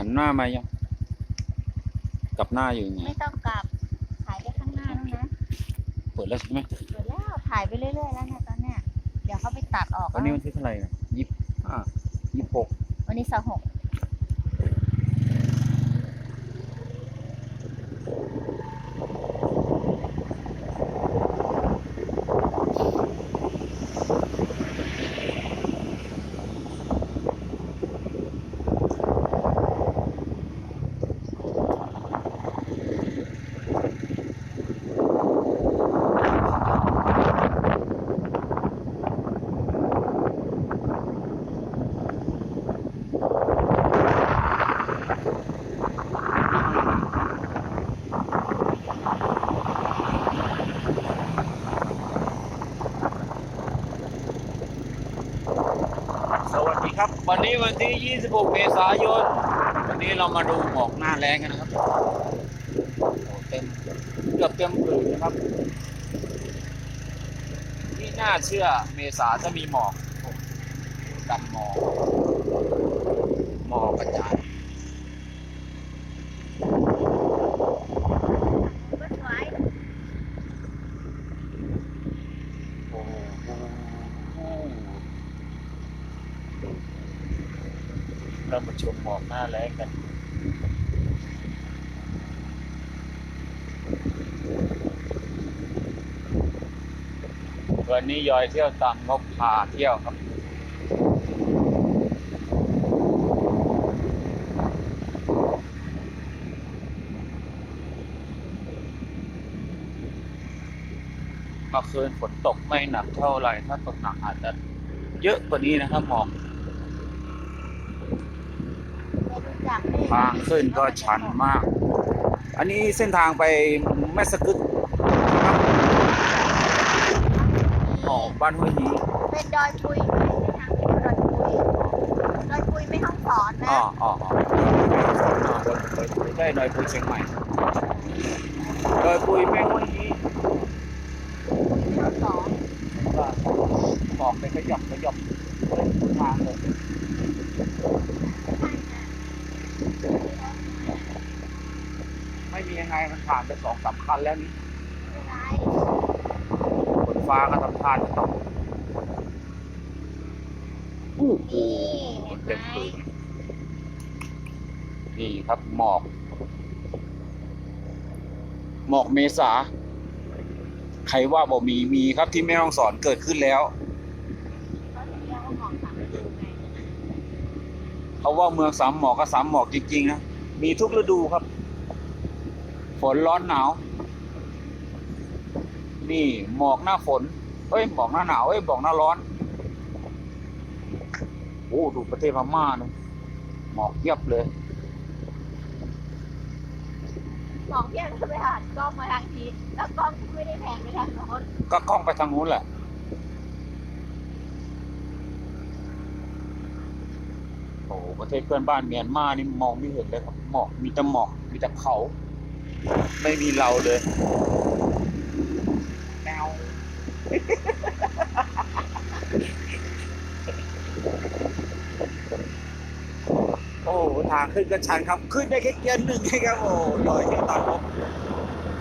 หันหน้ามายัง กลับหน้าอยู่ยังไงไม่ต้องกลับถ่ายไปข้างหน้าแล้วนะเปิดแล้วใช่ไหมเปิดแล้วถ่ายไปเรื่อยๆแล้วเนี่ยตอนเนี้ยเดี๋ยวเขาไปตัดออกวันนี้วันที่เท่าไหร่นะยี่สิบห้ายี่สิบหกวันนี้สหก นี้วันที่ 26 เมษายน วันนี้เรามาดูหมอกหน้าแรงกันนะครับเต็มเกือบเต็มผืนนะครับ ที่น่าเชื่อเมษาจะมีหมอกดำหมอกหมอกกระจาย ก็สวย โอ้โหเรา มาชมหมอกหน้าแรงกันวันนี้ยอยเที่ยวตามงบพาเที่ยวครับ เมื่อคืนฝนตกไม่หนักเท่าไหร่ ถ้าตกหนักอาจจะเยอะกว่านี้นะครับหมอก ไม่รู้จักไม่ ทางขึ้นก็ชันมาก อันนี้เส้นทางไปแม่สกึดนะครับอ๋อบ้านห้วยฮีเป็นดอยปุยไหมในทางเป็นดอยปุยดอยปุยไม่ห้องสอนนะอ๋ออ๋ออ๋ออ๋อใช่ดอยปุยเชียงใหม่ดอยปุยแม่ห้วยฮีไม่ห้องสอนก็บอกไปขยับขยับเลยทางเลยไม่มียังไงมันผ่านไปสองสามคันแล้วนี่ฝนฟ้าก็ทำท่าจะตกอู้หูนี่เต็มเห็นนี่ครับหมอก หมอกเมษา ใครว่าบ่มีมีครับที่แม่ห้องสอนเกิดขึ้นแล้ว เขาว่าเมืองสามหมอกก็สามหมอกจริงๆนะ มีทุกฤดูครับ ฝนร้อนหนาว นี่หมอกหน้าฝน เอ้ยหมอกหน้าหนาวเอ้ยหมอกหน้าร้อน โอ้ดูประเทศพม่านะหมอกเยียบเลยหมอกเที่ยงก็ไปหันกล้องมาทางทีแล้วกล้องไม่ได้แพงไปทางโน้นก็กล้องไปทางนู้นแหละ โอ้โหประเทศเพื่อนบ้านเมียนมานี่มองไม่เห็นเลยครับหมอกมีแต่หมอกมีแต่เขา ไม่มีเราเลยแนวโอ้ ทางขึ้นก็ชันครับ ขึ้นได้แค่เกียร์หนึ่งเองครับ โอ้ลอยแค่ตามลม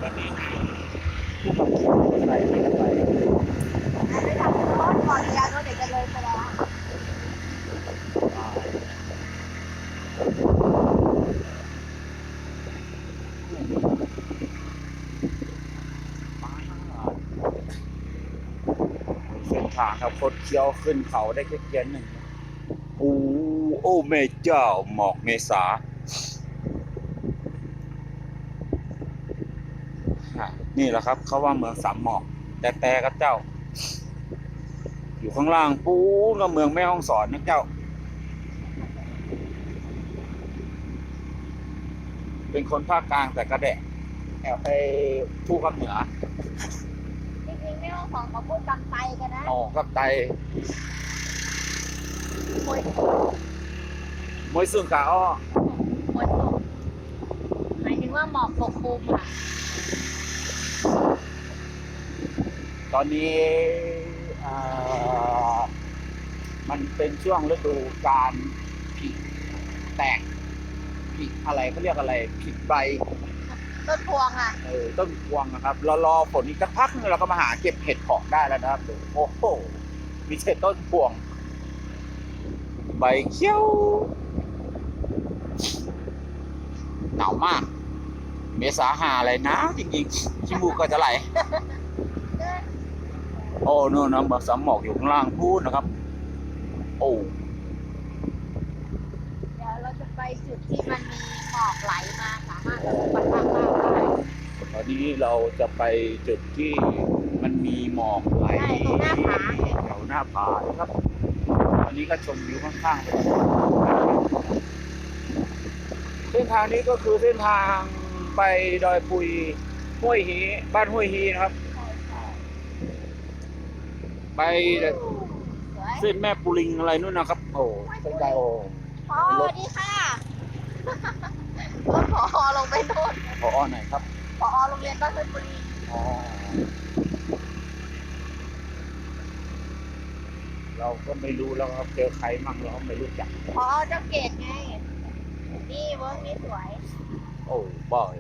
วันนี้ผู้ขับขี่อะไรอะไร ไปทางโน้นก่อนยางรถเด็กจะเลยไปแล้ว เส้น ทางครับคดเคี้ยวขึ้นเขาได้แค่เกียร์หนึ่งโอ้โอ้แม่เจ้าหมอกเมษานี่แหละครับ เขาว่าเมืองสามหมอก แต่แต่กับเจ้า อยู่ข้างล่างปูกับเมืองแม่ห้องสอนนะเจ้า เป็นคนภาคกลางแต่กระแดะแอบไปผู้กับเหนือ ของเขาพูดกำไตกันนะอ๋อกับไตมวยมวยซึ่งกาอ้อมวยตกหมายถึงว่าหมอกปกคลุมอะ ตอนนี้อ่ามันเป็นช่วงฤดูการผลิแตกผผิดอะไรเขาเรียกอะไรผิดใบ ต้นพวงอะเออต้นพวงนะครับเรารอฝนอีกสักพักนึงเราก็มาหาเก็บเห็ดเพาะได้แล้วนะครับโอ้โหมีเศษต้นพวง ใบเขียวหนาวมาก เมษาหาอะไรหนาวจริงๆขี้มูกก็จะไหลโอ้นู่นนะหมอกสามหมอกอยู่ข้างล่างพูดนะครับ โอ้เดี๋ยวเราจะไปจุดที่มันมีหมอกไหลมาสามารถเราจะปัดปัดได้ตอ นนี้เราจะไปจุดที่มันมีหมอกไหลใช่ตรงหน้าผา แถวหน้าผานะครับ อันนี้ก็ชมวิวข้างๆไปก่อนเส้นทางนี้ก็คือเส้นทางไปดอยปุยห้วยฮีบ้านห้วยฮีนะครับใช่ใช่ไปสวยเส้นแม่ปุริงอะไรนู่นนะครับ โอ้เส้นไดโอพอสวัสดีค่ะรถพอลงไปโน่นพอไหนครับ พอโรงเรียนบ้านเพชรบุรีอ๋อเราก็ไม่รู้แล้วครับเจอใครมั่งเราก็ไม่รู้จัก พอเจ้าเกตไง นี่เวิร์กนี่สวย โอ้บ่อย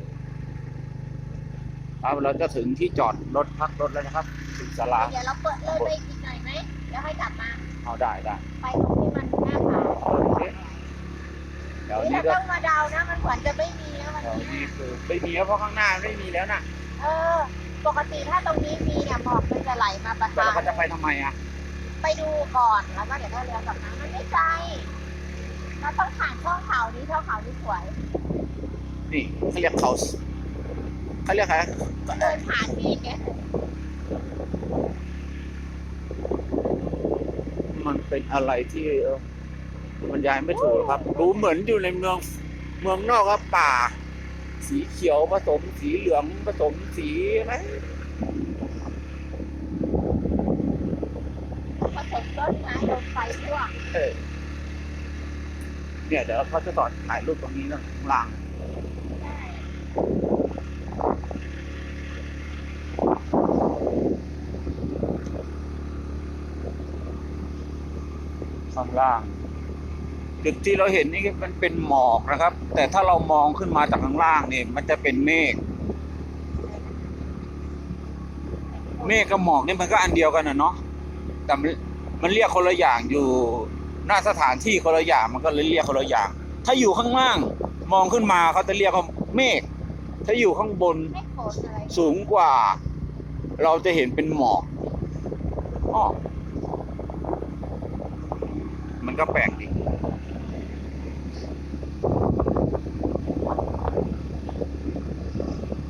ครับเราจะถึงที่จอดรถพักรถแล้วนะครับ ถึงศาลาเดี๋ยวเราเปิดเลยไปอีกหน่อยไหม แล้วค่อยกลับมา เอาได้ได้ไปตรงที่มันหน้าผาเดี๋ยวนี่นี้เราก็ ต้องมาเดานะ มันเหมือนจะไม่มีนะ ไม่มีแล้วเพราะข้างหน้าไม่มีแล้วนะเออ ปกติถ้าตรงนี้มีเนี่ยหมอกมันจะไหลมาประแต่ทาเรานก็จะไปทำไมอะไปดูก่อนแล้วก็เดี๋ยวเราเรือกลับมามันไม่ไกลเราต้องผ่านช่องเขานี้ช่องเขานี้สวยนี่เขาเรียกเขาเขาเรียกอะไรเดินผ่านที่แกมันเป็นอะไรที่เออบรรยายไม่ถูกหรอกครับดูเหมือนอยู่ในเมืองเมืองนอกครับป่า สีเขียวผสมสีเหลืองผสมสีอะไรผสมต้นไม้โดนไฟทั่วเออเนี่ยเดี๋ยวเขาจะต่อถ่ายรูปตรงนี้นะข้างล่างใช่ข้างล่าง จุดที่เราเห็นนี่มันเป็นหมอกนะครับ แต่ถ้าเรามองขึ้นมาจากข้างล่างเนี่ยมันจะเป็นเมฆเมฆกับหมอกนี่มันก็อันเดียวกันนะเนาะแต่มันเรียกคนละอย่างอยู่หน้าสถานที่คนละอย่างมันก็เลยเรียกคนละอย่าง ถ้าอยู่ข้างล่างมองขึ้นมาเขาจะเรียกว่าเมฆถ้าอยู่ข้างบนสูงกว่า เราจะเห็นเป็นหมอกอ้อมันก็แปลกดี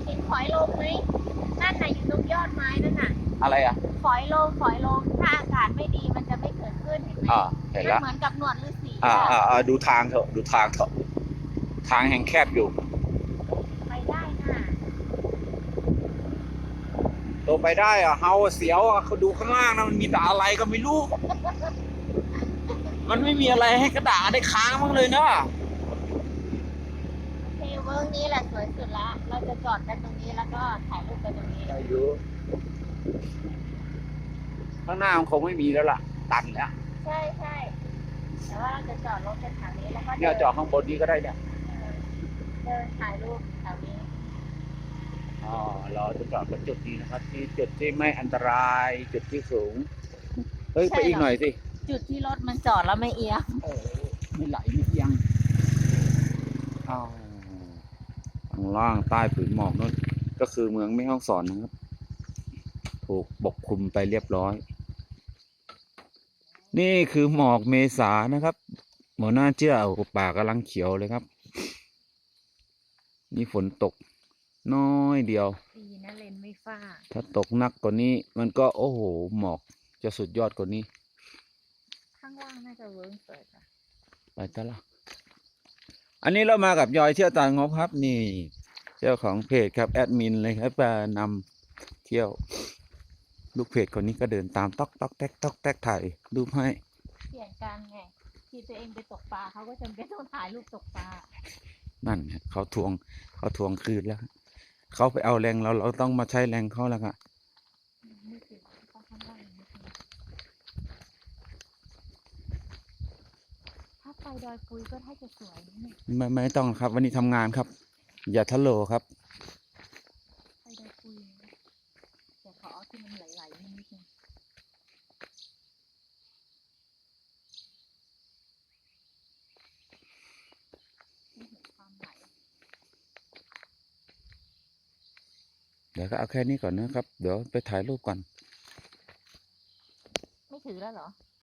เห็นฝอยลมไหมนั่นน่ะอยู่ตรงยอดไม้นั่นน่ะ อะไรอะ ฝอยลมฝอยลมถ้าอากาศไม่ดีมันจะไม่เกิดขึ้นเห็นไหมอ่าเห็นมันแล้วเหมือนกับหนวดฤาษีอ่าอะอ่าอ่าดูทางเถอะดูทางเถอะทางแห่งแคบอยู่ ไปได้น่ะตัวไปได้อะเฮาเสียวอะเขาดูข้างล่างนะมันมีแต่อะไรก็ไม่รู้ มันไม่มีอะไรให้กระดาษได้ค้างมั้งเลยนะเทเวิร์กนี้แหละสวยสุดละ เราจะจอดกันตรงนี้แล้วก็ถ่ายรูปกันตรงนี้ อายุ ข้างหน้ามันคงไม่มีแล้วล่ะ ตันแล้วใช่ใช่แต่ว่าเราจะจอดรถกันแถวนี้แล้วก็เนี่ยจอดข้างบนนี้ก็ได้เนี่ยเดินถ่ายรูปแถวนี้อ๋อเราจะจอดกันจุดนี้นะครับ ที่จุดที่ไม่อันตราย จุดที่สูงเฮ้ยใช่ไปอีกเหรอหน่อยสิจุดที่รถมันจอดแล้วไม่เอียงเออไม่ไหลไม่เอียงอ้าวข้างล่างใต้ผืนหมอกนั่นก็คือเมืองแม่ฮ่องสอนนะครับ ถูกปกคลุมไปเรียบร้อย นี่คือหมอกเมษานะครับ หมอหน้าเชื่อเอาป่ากำลังเขียวเลยครับ นี่ฝนตกน้อยเดียว ดีนะเลนไม่ฟ้า ถ้าตกหนักกว่านี้ มันก็โอ้โห หมอกจะสุดยอดกว่านี้ ข้างล่างน่าจะเวิร์กสวยจ้ะไปตะละอันนี้เรามากับยอยเที่ยวตางบครับ นี่ เจ้าของเพจครับแอดมินเลยครับมานำเที่ยว ลูกเพจคนนี้ก็เดินตามต๊อกต๊อกแต๊กต๊อกแต๊กถ่ายรูปให้เปลี่ยนกันไงที่ตัวเองไปตกปลาเขาก็จำเป็นต้องถ่ายรูปตกปลานั่นฮะเขาทวงเขาทวงคืนแล้วเขาไปเอาแรงเราเราต้องมาใช้แรงเขาแล้วค่ะไม่ถึงต้องข้างล่างนิดนึงถ้าไปดอยปุยก็ถ้าจะสวยนะเนี่ยไม่ไม่ต้องครับ วันนี้ทำงานครับ อย่าทะโลครับ ไปดอยปุยนะแต่เขาเอา ที่มันไหลๆนิดนึงเดี๋ยวก็เอาแค่นี้ก่อนนะครับ เดี๋ยวไปถ่ายรูปก่อน ไม่ถือแล้วเหรอ